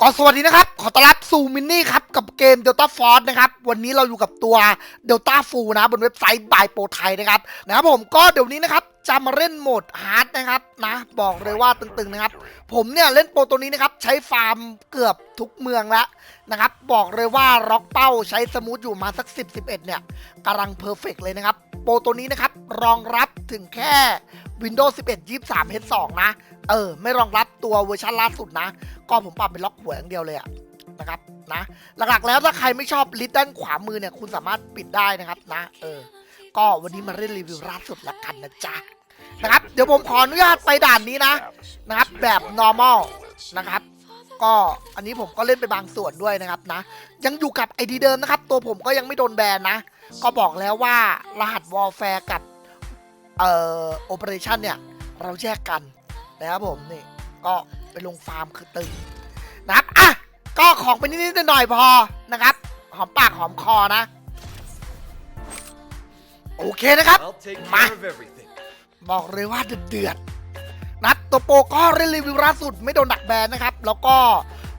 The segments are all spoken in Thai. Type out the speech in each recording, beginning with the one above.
ก็สวัสดีนะครับ ขอต้อนรับสู่มินนี่ครับ กับเกม Delta Force นะครับ วันนี้เราอยู่กับตัว Delta f u l นะ บนเว็บไซต์ by Pro ไทยนะครับ นะครับผมก็เดี๋ยวนี้นะครับ จะมาเล่นโหมดฮาร์ดนะครับนะ บอกเลยว่าตึงๆนะครับ ผมเนี่ยเล่นโปรตัวนี้นะครับ ใช้ฟาร์มเกือบทุกเมืองแล้วนะครับ บอกเลยว่าล็อกเป้าใช้สมูทอยู่มาสัก 10 11 เนี่ยกำลังเพอร์เฟกเลยนะครับ โปรตัวนี้นะครับรองรับ ถึงแค่ Windows 11 23 H2 นะ เออ ไม่รองรับตัวเวอร์ชันล่าสุดนะ ก็ผมปรับเป็นล็อกหัวอย่างเดียวเลยอะนะครับนะ หลักๆแล้วถ้าใครไม่ชอบลิสต์ด้านขวามือเนี่ย คุณสามารถปิดได้นะครับนะ เออ ก็วันนี้มาเล่นรีวิวล่าสุดละกันนะจ๊ะนะครับ เดี๋ยวผมขออนุญาตไปด่านนี้นะ นะครับ แบบ normal นะครับก็อันนี้ผมก็เล่นไปบางส่วนด้วยนะครับนะ ยังอยู่กับไอดีเดิมนะครับ ตัวผมก็ยังไม่โดนแบนนะ ก็บอกแล้วว่ารหัสวอลแฟร์กับ เอ่อโอเปอเรชันเนี่ยเราแยกกันนะครับผมนี่ก็ไปลงฟาร์มคือตึงนะครับ อะ ก็ของไปนิดๆหน่อยๆพอนะครับ หอมปากหอมคอนะ โอเคนะครับ I'll take Ma. care of everything. บอกเลยว่าเดือดๆนัดตัวโปรก็เล่นรีวิวล่าสุดไม่โดนดักแบนนะครับ แล้วก็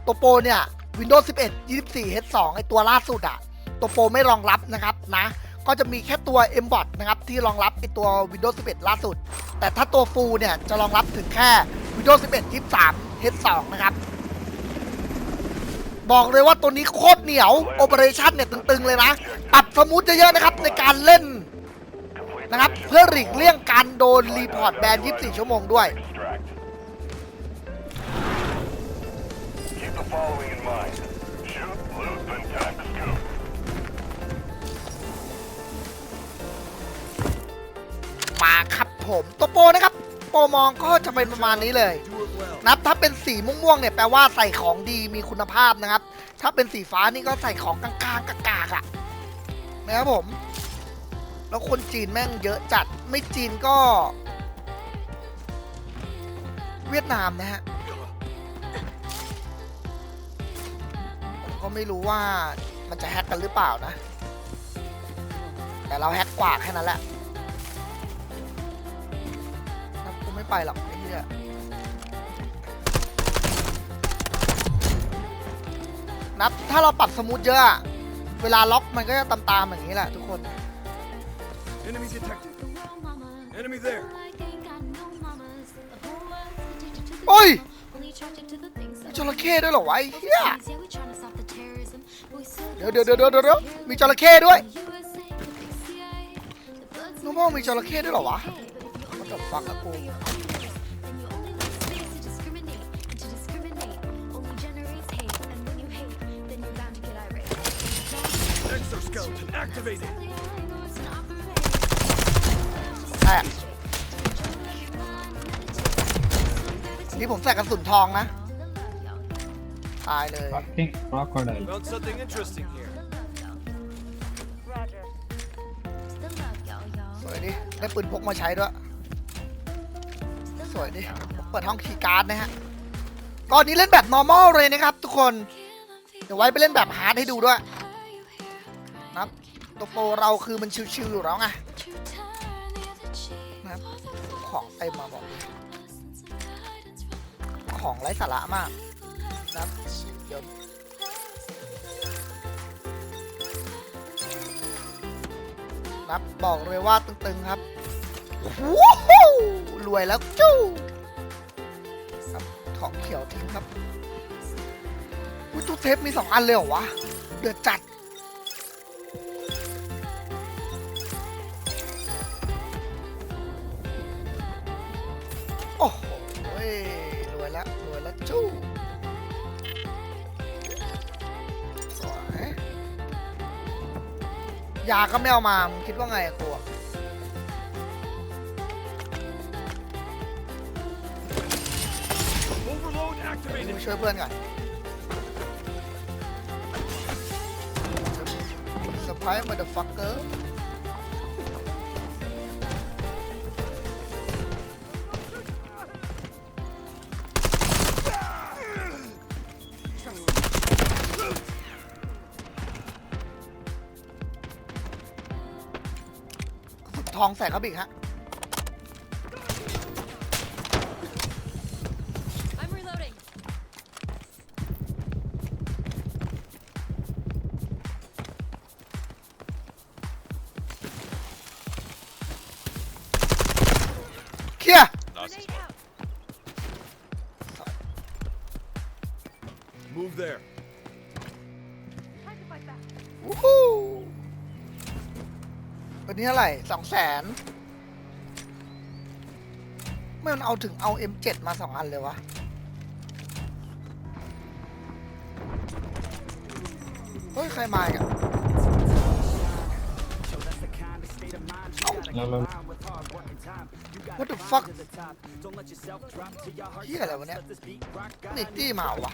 ตัวโปรเนี่ย Windows 11 24 H2 ไอตัวล่าสุดอะตัวโปรไม่รองรับนะครับนะ ก็จะมีแค่ตัว MBOT นะครับที่รองรับไอตัว Windows 11 ล่าสุด แต่ถ้าตัว Full เนี่ยจะรองรับถึงแค่ Windows 11 23 H2 นะครับ บอกเลยว่าตัวนี้โคตรเหนียว Operation เนี่ยตึงๆเลยนะ ปรับสมูทเยอะๆนะครับในการเล่นนะครับ เพื่อหลีกเลี่ยงการโดนรีพอร์ตแบน 24 ชั่วโมงด้วย ผมตัวโปรนะครับ โปรมองก็จะเป็นประมาณนี้เลยนับถ้าเป็นสีม่วงๆเนี่ยแปลว่าใส่ของดีมีคุณภาพนะครับ ถ้าเป็นสีฟ้านี่ก็ใส่ของกลางๆกากๆอะนะครับผม แล้วคนจีนแม่งเยอะจัดไม่จีนก็ เวียดนามนะฮะผมก็ไม่รู้ว่ามันจะแฮกกันหรือเปล่านะ แต่เราแฮกกว่าแค่นั้นแหละ ไม่ไปหรอกไอ้เหี้ยนับถ้าเราปรับสมูทเยอะอะเวลาล็อกมันก็จะตามๆอย่างนี้แหละทุกคน Enemy detected. Enemy there. โอ้ยมีมีจจระระเข้เข้ด้ด้ววยยเหเหรรออวะวะไอ้ไอ้เหี้เหี้ยยเดี๋ยวเดี๋ยวเดี๋ยวเดี๋ยวเดี๋ยวมีจระเข้ด้วยน้องพ่อมีจระเข้ด้วยเหรอวะมัน จะฟังอะกู Exoskeleton activated. แตกนี่ผมใส่กระสุนทองนะ ตายเลย Fucking crocodile. Found something interesting here. สวยดิ ได้ปืนพกมาใช้ด้วยส วยดิ เปิดห้องคีย์การ์ดนะฮะก่อนนี้เล่นแบบ normal เลยนะครับ ทุกคน เดี๋ยวไว้ไปเล่นแบบฮาร์ดให้ดูด้วยนะครับตัวโปรเราคือมันชิวๆอยู่แล้วไงนะครับของเต็มาบอก ของไร้สาระมากนะครับเดี๋ยวนับบอกเลยว่าตึงๆครับว้าว รวยแล้วจู้ครับของเขียวทิ้งครับอุ้ยตู้เทปมีสองอันเลยเหรอวะเดือดจัดโอ้โหรวยแล้วรวยแล้วจู้สวยยาก็ไม่เอามามึงคิดว่าไงกู ช่วยเพื่อนก่อนเซอร์ไพรส์มาเดอะฟักเกอร์ทองใส่เขาบิกฮะ เคลียร์ Last is Move there. วู้ฮู้วันนี้เท่าไหร่สองแสนไม่มันเอาถึงเอา M7 มาสองอันเลยวะ เฮ้ย ใครมาอีกัน What the fuck เฮียอะไรวะเนี่ยนี่ตี้มาเหรอวะ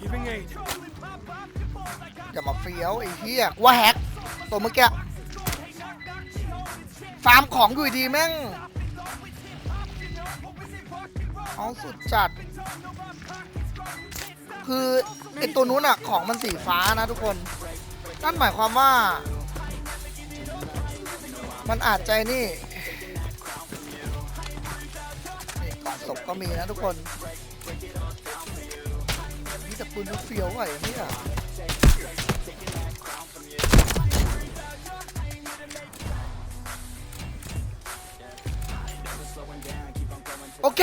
Giving aid. อย่ามาเฟี้ยวไอ้เหี้ยว่าแฮกตัวเมื่อกี้ฟาร์มของอยู่ดีแม่งเอาสุดจัด คือไอตัวนู้นอะของมันสีฟ้านะทุกคนนั่นหมายความว่า มันอาจใจนี่นี่กล่องศพก็มีนะทุกคน แต่ปืนมันเฟี้ยวไหวอ้เนี่ยโอเค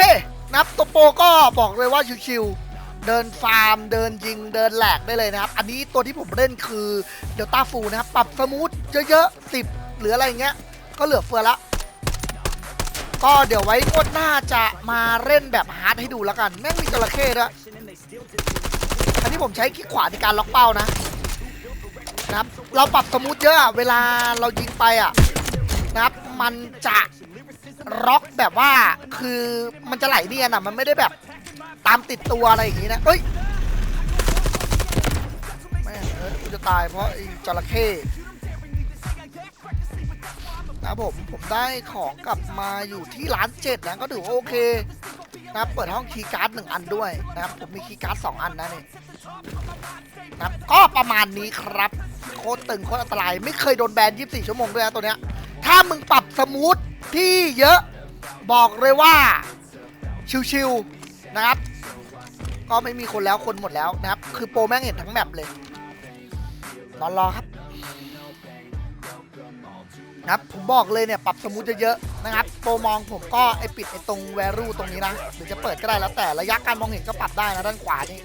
นับตัวโปก็บอกเลยว่าชิวๆ เดินฟาร์ม เดินยิง เดินแหลกได้เลยนะครับ อันนี้ตัวที่ผมเล่นคือเดลต้าฟูนะครับ ปรับสมูทเยอะๆสิบหรืออะไรเงี้ย ก็เหลือเฟือละ ก็เดี๋ยวไว้งวดหน้าจะมาเล่นแบบฮาร์ดให้ดูแล้วกัน แม่งมีจระเข้ด้วย อันนี้ผมใช้คลิกขวาในการล็อกเป้านะนะครับเราปรับสมูทเยอะเวลาเรายิงไปอะนะครับมันจะล็อกแบบว่าคือมันจะไหลเนียนอะมันไม่ได้แบบตามติดตัวอะไรอย่างงี้นะเอ้ยแม่เอ้ยกูจะตายเพราะไอ้จระเข้ นะครับผมผมได้ของกลับมาอยู่ที่ร้านเจ็ดนะก็ถือว่าโอเคนะเปิดห้องคีย์การ์ดหนึ่งอันด้วยนะครับผมมีคีย์การ์ดสองอันนะนี่นะครับก็ประมาณนี้ครับโคตรตึงโคตรอันตราย ไม่เคยโดนแบน 24 ชั่วโมงด้วยนะตัวเนี้ยถ้ามึงปรับสมูทที่เยอะบอกเลยว่าชิวๆนะครับ ก็ไม่มีคนแล้วคนหมดแล้วนะครับ คือโปรแม่งเห็นทั้งแมปเลยนอนรอครับ นะครับผมบอกเลยเนี่ยปรับสมูทเยอะๆนะครับโปรมองผมก็ไอปิดไอตรงแวรูตรงนี้นะหรือจะเปิดก็ได้แล้วแต่ระยะการมองเห็นก็ปรับได้นะด้านขวานี่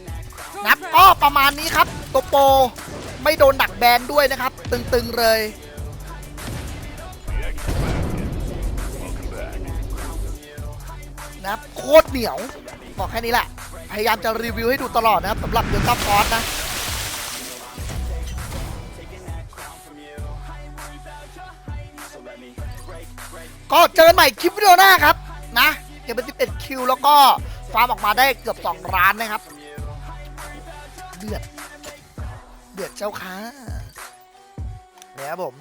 นะครับก็ประมาณนี้ครับตัวโปรไม่โดนดักแบนด้วยนะครับ ตึงๆเลยนะครับโคตรเหนียว บอกแค่นี้แหละ พยายามจะรีวิวให้ดูตลอดนะครับสำหรับเดลต้าฟอสนะ ก็เจอกันใหม่คลิปวิดีโอหน้าครับนะเก็บเป็น11คิวแล้วก็ฟาร์มออกมาได้เกือบ 2 ล้านนะครับ เดือด เดือดเจ้าค่ะเนี่ยครับผม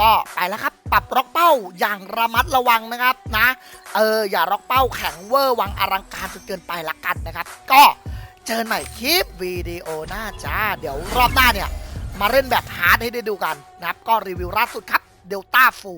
ก็ไปแล้วครับ ปรับล็อกเป้าอย่างระมัดระวังนะครับนะ เออ อย่าล็อกเป้าแข็งเวอร์วังอลังการจนเกินไปละกันนะครับ ก็เจอกันใหม่คลิปวิดีโอหน้าจ้า เดี๋ยวรอบหน้าเนี่ย มาเล่นแบบฮาร์ดให้ได้ดูกันนะครับ ก็รีวิวล่าสุดครับ เดลต้าฟู